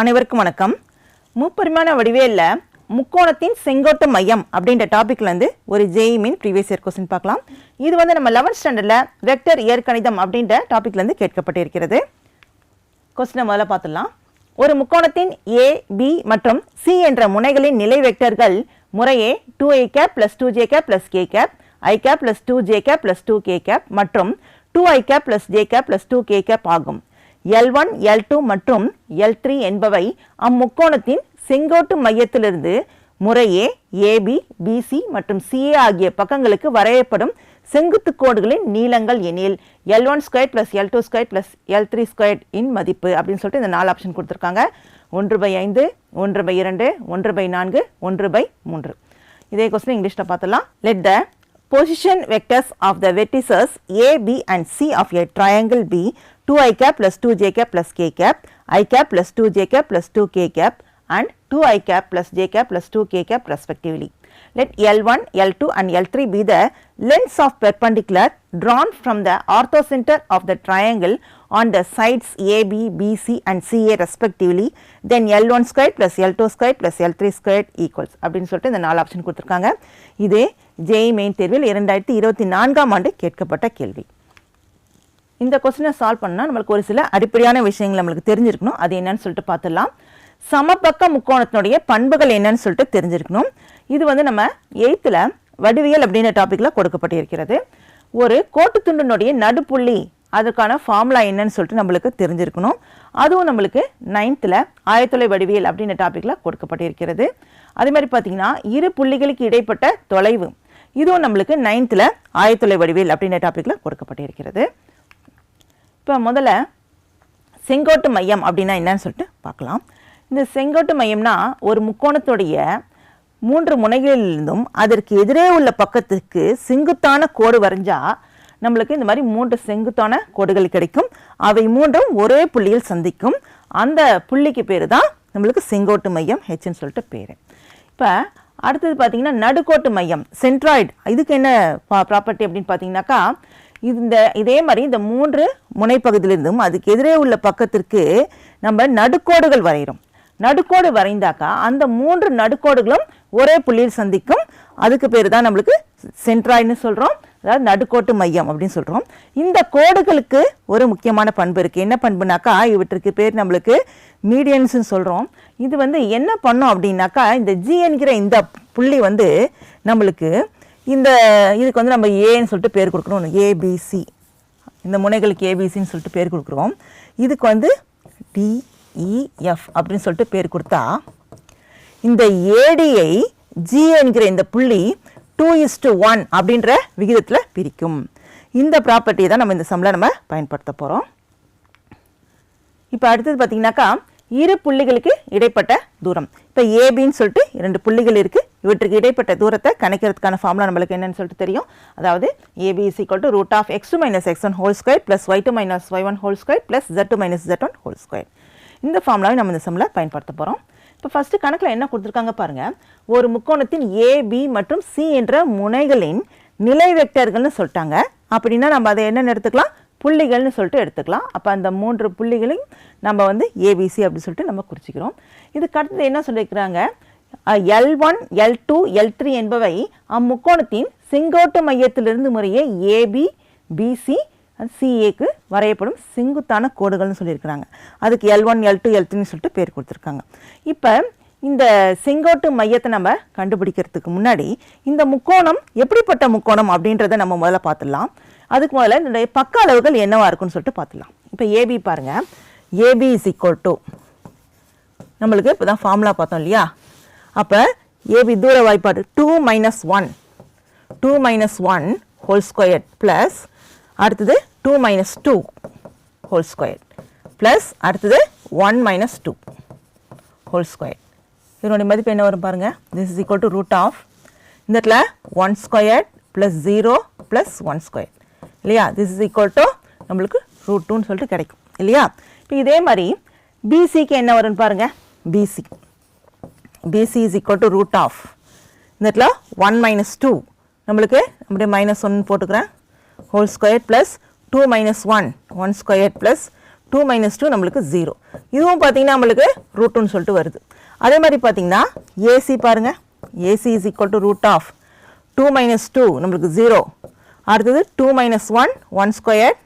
அனைவருக்கும் வணக்கம். முப்பரிமாண வடிவேலில் முக்கோணத்தின் செங்கோட்ட மையம் அப்படின்ற டாப்பிக்லேருந்து ஒரு JEE main previous year question பார்க்கலாம். இது வந்து நம்ம லெவன்த் ஸ்டாண்டர்டில் வெக்டர் இயற்கணிதம் அப்படின்ற டாப்பிக்லேருந்து கேட்கப்பட்டிருக்கிறது. கொஸ்டினை முதல்ல பார்த்துடலாம். ஒரு முக்கோணத்தின் ஏ பி மற்றும் சி என்ற முனைகளின் நிலை வெக்டர்கள் முறையே two i cap plus two j cap plus k cap i cap plus two j cap plus two k cap மற்றும் two i cap plus j cap plus two k cap ஆகும். L one L two மற்றும் L three என்பவை அம்முக்கோணத்தின் செங்கோட்டு மையத்திலிருந்து முறையே AB PC மற்றும் CA ஆகிய பக்கங்களுக்கு வரையப்படும் செங்குத்து கோடுகளின் நீளங்கள் எனில் L one square plus L two square plus L three square இன் மதிப்பு அப்படின்னு சொல்லிட்டு இந்த நாலு ஆப்ஷன் கொடுத்துருக்காங்க. ஒன்று பை ஐந்து ஒன்று பை இரண்டு ஒன்று பை நான்கு ஒன்று பை மூன்று. இதே கொஸ்டின் இங்கிலீஷில் பார்த்துலாம் let the position vectors of the vertices A B and C of a triangle be 2 i cap plus 2 j cap plus k cap, i cap plus 2 j cap plus 2 k cap and 2 i cap plus j cap plus 2 k cap respectively. Let L1, L2 and L3 be the lengths of perpendicular drawn from the orthocenter of the triangle on the sides AB, BC and CA respectively then L1 square plus L2 square plus L3 square equals அப்படின்னு சொல்லிட்டு இந்த நாலு option கொடுத்துருக்காங்க இது Jai main தேர்வில் இரண்டாயிரத்தி இருபத்தி நான்காம் ஆண்டு கேட்கப்பட்ட கேள்வி இந்த கொஸ்டினை சால்வ் பண்ணால் நம்மளுக்கு ஒரு சில அடிப்படையான விஷயங்கள் நம்மளுக்கு தெரிஞ்சிருக்கணும். அது என்னன்னு சொல்லிட்டு பார்த்துடலாம். சமபக்க முக்கோணத்தினுடைய பண்புகள் என்னன்னு சொல்லிட்டு தெரிஞ்சிருக்கணும். இது வந்து நம்ம எயித்தில் வடிவியல் அப்படின்ற டாப்பிக்கில் கொடுக்கப்பட்டிருக்கிறது. ஒரு கோட்டுத்துண்டினுடைய நடுப்புள்ளி அதற்கான ஃபார்முலா என்னன்னு சொல்லிட்டு நம்மளுக்கு தெரிஞ்சிருக்கணும். அதுவும் நம்மளுக்கு நைன்த்தில் ஆயத்தொலை வடிவியல் அப்படின்ற டாப்பிக்கில் கொடுக்கப்பட்டிருக்கிறது. அதே மாதிரி பார்த்தீங்கன்னா இரு புள்ளிகளுக்கு இடைப்பட்ட தொலைவு இதுவும் நம்மளுக்கு நைன்த்தில் ஆயத்தொலை வடிவியல் அப்படின்ற டாப்பிக்கில் கொடுக்கப்பட்டிருக்கிறது. இப்போ முதல்ல செங்கோட்டு மையம் அப்படின்னா என்னன்னு சொல்லிட்டு பார்க்கலாம். இந்த செங்கோட்டு மையம்னா ஒரு முக்கோணத்துடைய மூன்று முனைகளிலிருந்தும் அதற்கு எதிரே உள்ள பக்கத்துக்கு செங்குத்தான கோடு வரைஞ்சால் நம்மளுக்கு இந்த மாதிரி மூன்று செங்குத்தான கோடுகள் கிடைக்கும். அவை மூன்றும் ஒரே புள்ளியில் சந்திக்கும். அந்த புள்ளிக்கு பேர் தான் நம்மளுக்கு செங்கோட்டு மையம் ஹெச்னு சொல்லிட்டு பேர். இப்போ அடுத்தது பார்த்திங்கன்னா நடுக்கோட்டு மையம் சென்ட்ராய்டு இதுக்கு என்ன ப்ராப்பர்ட்டி அப்படின்னு பார்த்தீங்கன்னாக்கா இந்த இதே மாதிரி இந்த மூன்று முனைப்பகுதியிலிருந்தும் அதுக்கு எதிரே உள்ள பக்கத்திற்கு நம்ம நடுக்கோடுகள் வரைகிறோம். நடுக்கோடு வரைந்தாக்கா அந்த மூன்று நடுக்கோடுகளும் ஒரே புள்ளியில் சந்திக்கும். அதுக்கு பேர் தான் நம்மளுக்கு சென்ட்ராய்னு சொல்கிறோம் அதாவது நடுக்கோட்டு மையம் அப்படின்னு சொல்கிறோம் இந்த கோடுகளுக்கு ஒரு முக்கியமான பண்பு இருக்குது என்ன பண்புனாக்கா இவற்றுக்கு பேர் நம்மளுக்கு மீடியன்ஸ்னு சொல்கிறோம் இது வந்து என்ன பண்ணோம் அப்படின்னாக்கா இந்த ஜி என்கிற இந்த புள்ளி வந்து நம்மளுக்கு இந்த இதுக்கு வந்து நம்ம ஏன்னு சொல்லிட்டு பேர் கொடுக்குறோம் ஏபிசி இந்த முனைகளுக்கு ஏபிசின்னு சொல்லிட்டு பேர் கொடுக்குறோம். இதுக்கு வந்து டிஇஎஃப் e, அப்படின்னு சொல்லிட்டு பேர் கொடுத்தா இந்த ஏடியை ஜி என்கிற இந்த புள்ளி டூ இஸ் டு ஒன் அப்படின்ற விகிதத்தில் பிரிக்கும். இந்த ப்ராப்பர்ட்டியை தான் நம்ம இந்த சம்மில் நம்ம பயன்படுத்த போகிறோம் இப்போ அடுத்தது பார்த்தீங்கன்னாக்கா இரு புள்ளிகளுக்கு இடைப்பட்ட தூரம். இப்போ ஏபின்னு சொல்லிட்டு இரண்டு புள்ளிகள் இருக்குது இவற்றுக்கு இடைப்பட்ட தூரத்தை கணக்கிறதுக்கான ஃபார்முலா நம்மளுக்கு என்னன்னு சொல்லிட்டு தெரியும். அதாவது AB is equal to root of x two minus x one whole square plus y two minus y one whole square plus z two minus z one whole square இந்த ஃபார்முலாவை நம்ம இந்த சம்மில் பயன்படுத்த போகிறோம் இப்போ ஃபஸ்ட்டு கணக்கில் என்ன கொடுத்துருக்காங்க பாருங்கள் ஒரு முக்கோணத்தின் ஏபி மற்றும் சி என்ற முனைகளின் நிலை வெக்டர்கள்னு சொல்லிட்டாங்க. அப்படின்னா நம்ம அதை என்னென்னு எடுத்துக்கலாம்? புள்ளிகள்னு சொல்லிட்டு எடுத்துக்கலாம். அப்போ அந்த மூன்று புள்ளிகளையும் நம்ம வந்து ஏபிசி அப்படின்னு சொல்லிட்டு நம்ம குறிச்சிக்கிறோம். இதுக்கு அடுத்தது என்ன சொல்லியிருக்கிறாங்க L one L two L three என்பவை அம்முக்கோணத்தின் செங்கோட்டு மையத்திலிருந்து முறையே ஏபி பிசி சிஏக்கு வரையப்படும் செங்குத்தான கோடுகள்னு சொல்லியிருக்கிறாங்க. அதுக்கு L one L two L த்ரீன்னு சொல்லிட்டு பேர் கொடுத்துருக்காங்க. இப்போ இந்த செங்கோட்டு மையத்தை நம்ம கண்டுபிடிக்கிறதுக்கு முன்னாடி இந்த முக்கோணம் எப்படிப்பட்ட முக்கோணம் அப்படின்றத நம்ம முதல்ல பார்த்துடலாம். அதுக்கு முதல்ல இதனுடைய பக்க அளவுகள் என்னவாக இருக்குன்னு சொல்லிட்டு பார்த்துடலாம். இப்போ ஏபி பாருங்கள் ஏபி இஸ் ஈக்குவல் டு நம்மளுக்கு இப்போ தான் ஃபார்முலா பார்த்தோம் இல்லையா? அப்போ ஏபி தூர வாய்ப்பாடு two minus one two minus one whole square plus அடுத்தது two minus two whole square plus அடுத்தது one minus two whole square இதனுடைய மதிப்பு என்ன வரும் பாருங்கள் this is equal to root of இந்த இடத்துல one square plus zero plus one square இல்லையா? திஸ் இஸ் ஈக்குவல் டு நம்மளுக்கு ரூட் டூன்னு சொல்லிட்டு கிடைக்கும். இல்லையா? இப்போ இதே மாதிரி பிசிக்கு என்ன வரும்னு பாருங்கள் BC BC is equal to root of இந்த இடத்துல ஒன் மைனஸ் டூ நம்மளுக்கு அப்படியே மைனஸ் ஒன் போட்டுக்கிறேன். Whole square plus two minus one one square plus two minus two நம்மளுக்கு ஜீரோ இதுவும் பார்த்தீங்கன்னா நம்மளுக்கு ரூட்டுன்னு சொல்லிட்டு வருது. அதே மாதிரி பார்த்திங்கன்னா ஏசி பாருங்கள் AC is equal to root of two minus two நம்மளுக்கு ஜீரோ அடுத்தது two minus one one square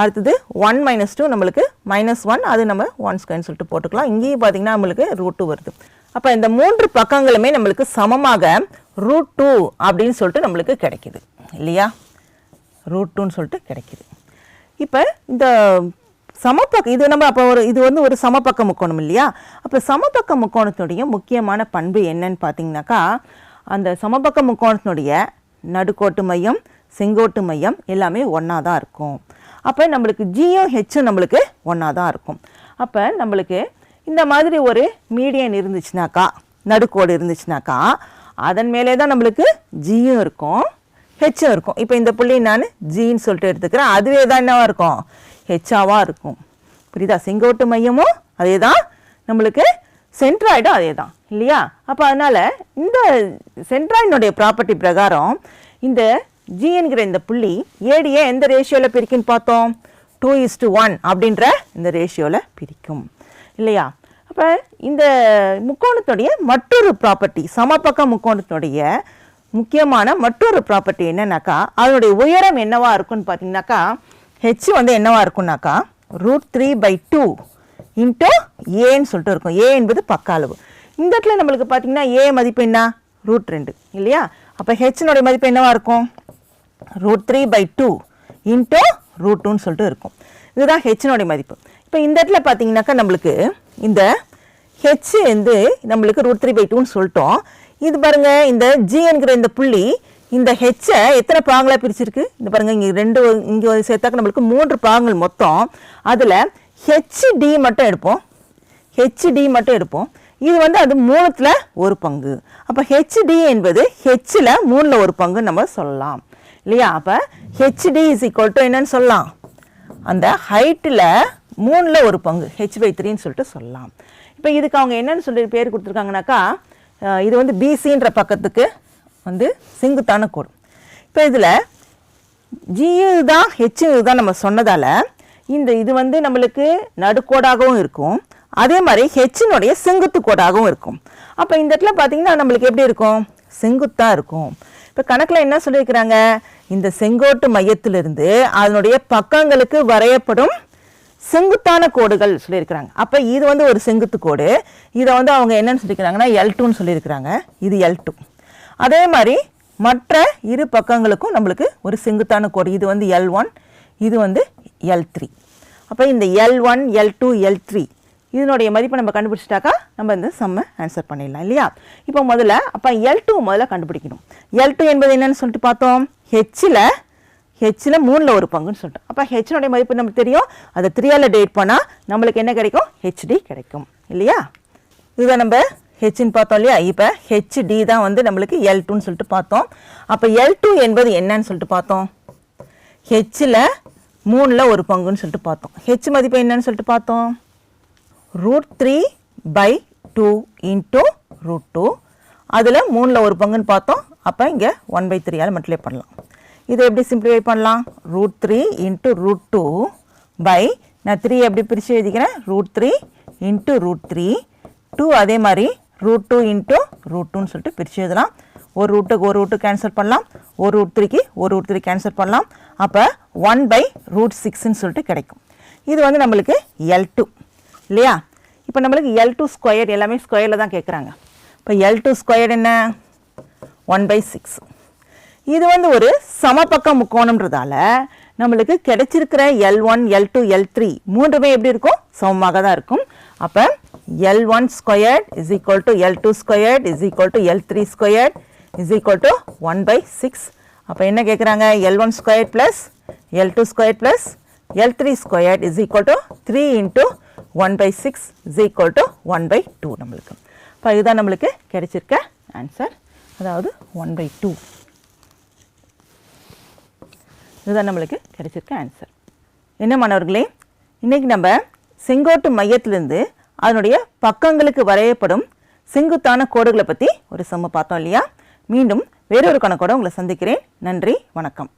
அடுத்தது ஒன் மைனஸ் டூ நம்மளுக்கு மைனஸ் ஒன் அது நம்ம ஒன் ஸ்கொயர்னு சொல்லிட்டு போட்டுக்கலாம். இங்கேயும் பார்த்தீங்கன்னா நம்மளுக்கு ரூட் டூ வருது. அப்போ இந்த மூன்று பக்கங்களுமே நம்மளுக்கு சமமாக ரூட் டூ அப்படின்னு சொல்லிட்டு நம்மளுக்கு கிடைக்கிது. இல்லையா? ரூட் டூன்னு சொல்லிட்டு கிடைக்கிது. இப்போ இந்த சமப்பக்கம் இது நம்ம அப்போ ஒரு இது வந்து ஒரு சமபக்க முக்கோணம் இல்லையா? அப்போ சமபக்க முக்கோணத்தினுடைய முக்கியமான பண்பு என்னன்னு பார்த்தீங்கன்னாக்கா அந்த சமபக்க முக்கோணத்தினுடைய நடுக்கோட்டு மையம் செங்கோட்டு மையம் எல்லாமே ஒன்றா தான் இருக்கும். அப்போ நம்மளுக்கு ஜியும் ஹெச்சும் நம்மளுக்கு ஒன்றா தான் இருக்கும். அப்போ நம்மளுக்கு இந்த மாதிரி ஒரு மீடியன் இருந்துச்சுனாக்கா நடுக்கோடு இருந்துச்சுனாக்கா அதன் மேலே தான் நம்மளுக்கு ஜியும் இருக்கும் ஹெச்சும் இருக்கும். இப்போ இந்த புள்ளி நான் ஜின்னு சொல்லிட்டு எடுத்துக்கிறேன். அதுவே தான் என்னவாக இருக்கும்? ஹெச்சாவாக இருக்கும். புரியுதா? செங்கோட்டு மையமும் அதே தான். நம்மளுக்கு சென்ட்ராய்டும் அதே தான். இல்லையா? அப்போ அதனால் இந்த சென்ட்ராய்டினுடைய ப்ராப்பர்ட்டி பிரகாரம் இந்த ஜிங்கிற இந்த புள்ளி ஏடியை எந்த ரேஷியோவில் பிரிக்குன்னு பார்த்தோம்? டூ இஸ் டு ஒன் அப்படின்ற இந்த ரேஷியோவில் பிரிக்கும். இல்லையா? அப்போ இந்த முக்கோணத்துடைய மற்றொரு ப்ராப்பர்ட்டி சமபக்க முக்கோணத்துடைய முக்கியமான மற்றொரு ப்ராப்பர்ட்டி என்னன்னாக்கா அதனுடைய உயரம் என்னவாக இருக்கும்னு பார்த்தீங்கன்னாக்கா ஹெச் வந்து என்னவாக இருக்குன்னாக்கா root three by two into ஏன்னு சொல்லிட்டு இருக்கும். ஏ என்பது பக்க அளவு. இந்த இடத்துல நம்மளுக்கு பார்த்தீங்கன்னா ஏ மதிப்பு என்ன? ரூட் ரெண்டு. இல்லையா? அப்போ ஹெச்னுடைய மதிப்பு என்னவாக இருக்கும்? Root three by two into root டூன்னு சொல்லிட்டு இருக்கும். இதுதான் ஹெச்னுடைய மதிப்பு. இப்போ இந்த இடத்துல பார்த்தீங்கன்னாக்கா நம்மளுக்கு இந்த ஹெச் வந்து நம்மளுக்கு ரூட் த்ரீ பை டூன்னு சொல்லிட்டோம். இது பாருங்க இந்த ஜிஎன்கிற இந்த புள்ளி இந்த ஹெச்சை எத்தனை பாகங்களாக பிரிச்சிருக்கு? இந்த பாருங்கள் இங்கே ரெண்டு இங்கே சேர்த்தாக்க நம்மளுக்கு மூன்று பாகங்கள் மொத்தம். அதில் ஹெச்டி மட்டும் எடுப்போம். ஹெச்டி மட்டும் எடுப்போம். இது வந்து அது மூணுத்தில் ஒரு பங்கு. அப்போ ஹெச்டி என்பது ஹெச்சில் மூணில் ஒரு பங்கு நம்ம சொல்லலாம். இல்லையா? அப்போ ஹெச்டி இஸ் ஈக்குவல் டு என்னன்னு சொல்லலாம். அந்த ஹைட்டில் மூணில் ஒரு பங்கு ஹெச் பை த்ரீன்னு சொல்லிட்டு சொல்லலாம். இப்போ இதுக்கு அவங்க என்னன்னு சொல்லி பேர் கொடுத்துருக்காங்கனாக்கா இது வந்து பிசின்ற பக்கத்துக்கு வந்து செங்குத்தான கோடு. இப்போ இதில் ஜியு தான் ஹெச்சு தான் நம்ம சொன்னதால் இந்த இது வந்து நம்மளுக்கு நடுக்கோடாகவும் இருக்கும். அதே மாதிரி ஹெச்சினுடைய செங்குத்து கோடாகவும் இருக்கும். அப்போ இந்த இடத்துல பார்த்தீங்கன்னா நம்மளுக்கு எப்படி இருக்கும்? செங்குத்தாக இருக்கும். இப்போ கணக்கில் என்ன சொல்லியிருக்கிறாங்க? இந்த செங்கோட்டு மையத்திலிருந்து அதனுடைய பக்கங்களுக்கு வரையப்படும் செங்குத்தான கோடுகள் சொல்லியிருக்கிறாங்க. அப்போ இது வந்து ஒரு செங்குத்து கோடு. இதை வந்து அவங்க என்னன்னு சொல்லியிருக்கிறாங்கன்னா எல் டூன்னு சொல்லியிருக்கிறாங்க. இது எல் டூ அதே மாதிரி மற்ற இரு பக்கங்களுக்கும் நம்மளுக்கு ஒரு செங்குத்தான கோடு. இது வந்து எல் ஒன் இது வந்து எல் த்ரீ அப்போ இந்த L one L two L three இதனுடைய மதிப்பை நம்ம கண்டுபிடிச்சிட்டாக்கா நம்ம இந்த செம்ம ஆன்சர் பண்ணிடலாம் இல்லையா? இப்போ முதல்ல அப்போ எல் டூ முதல்ல கண்டுபிடிக்கணும். எல் டூ என்பது என்னன்னு சொல்லிட்டு பார்த்தோம். ஹெச்சில் ஹெச்சில் மூணில் ஒரு பங்குன்னு சொல்லிட்டோம். அப்போ ஹெச்னுடைய மதிப்பு நமக்கு தெரியும். அதை த்ரீயால் டேட் பண்ணால் நம்மளுக்கு என்ன கிடைக்கும்? ஹெச்டி கிடைக்கும். இல்லையா? இதுதான் நம்ம ஹெச்னு பார்த்தோம் இல்லையா? இப்போ ஹெச்டி தான் வந்து நம்மளுக்கு எல் டூன்னு சொல்லிட்டு பார்த்தோம். அப்போ எல் டூ என்பது என்னன்னு சொல்லிட்டு பார்த்தோம். ஹெச்சில் மூணில் ஒரு பங்குன்னு சொல்லிட்டு பார்த்தோம். ஹெச் மதிப்பு என்னன்னு சொல்லிட்டு பார்த்தோம். Root three by two into root two அதில் மூணில் ஒரு பங்குன்னு பார்த்தோம். அப்போ இங்கே ஒன் பை த்ரீயால் மல்டிப்ளை பண்ணலாம். இதை எப்படி சிம்பிளிஃபை பண்ணலாம்? Root three into root two by நான் த்ரீ எப்படி பிரித்து எழுதிக்கிறேன்? Root three into root three two அதே மாதிரி ரூட் டூ இன்ட்டு ரூட் டூன்னு சொல்லிட்டு பிரித்து எழுதலாம். ஒரு ரூட்டுக்கு ஒரு ரூட்டு கேன்சல் பண்ணலாம். ஒரு ரூட் த்ரீக்கு ஒரு ரூட் த்ரீ கேன்சல் பண்ணலாம். அப்போ ஒன் பை ரூட் சிக்ஸ்ன்னு சொல்லிட்டு கிடைக்கும். இது வந்து நம்மளுக்கு எல் டூ இல்லையா? இப்போ நம்மளுக்கு எல் டூ ஸ்கொயர் எல்லாமே ஸ்கொயரில் தான் கேட்குறாங்க இப்போ எல் டூ ஸ்கொயர் என்ன? ஒன் பை சிக்ஸ் இது வந்து ஒரு சமபக்க முக்கோணம்ன்றதால நம்மளுக்கு கிடைச்சிருக்கிற L one L two L three மூன்றுமே எப்படி இருக்கும்? சமமாக தான் இருக்கும். அப்போ L one squared is equal to L two squared is equal to L three squared is equal to one by six அப்போ என்ன கேட்குறாங்க L one square plus L two square plus L three squared is equal to three into one by six is equal to one by two நம்மளுக்கு. இப்போ இதுதான் நம்மளுக்கு கிடைச்சிருக்க answer அதாவது one by two இதுதான் நம்மளுக்கு கிடைச்சிருக்க ஆன்சர் என்ன மாணவர்களே? இன்றைக்கி நம்ம செங்கோட்டு மையத்திலிருந்து அதனுடைய பக்கங்களுக்கு வரையப்படும் செங்குத்தான கோடுகளை பற்றி ஒரு செம்ம பார்த்தோம் இல்லையா? மீண்டும் வேறொரு கணக்கோட உங்களை சந்திக்கிறேன். நன்றி வணக்கம்.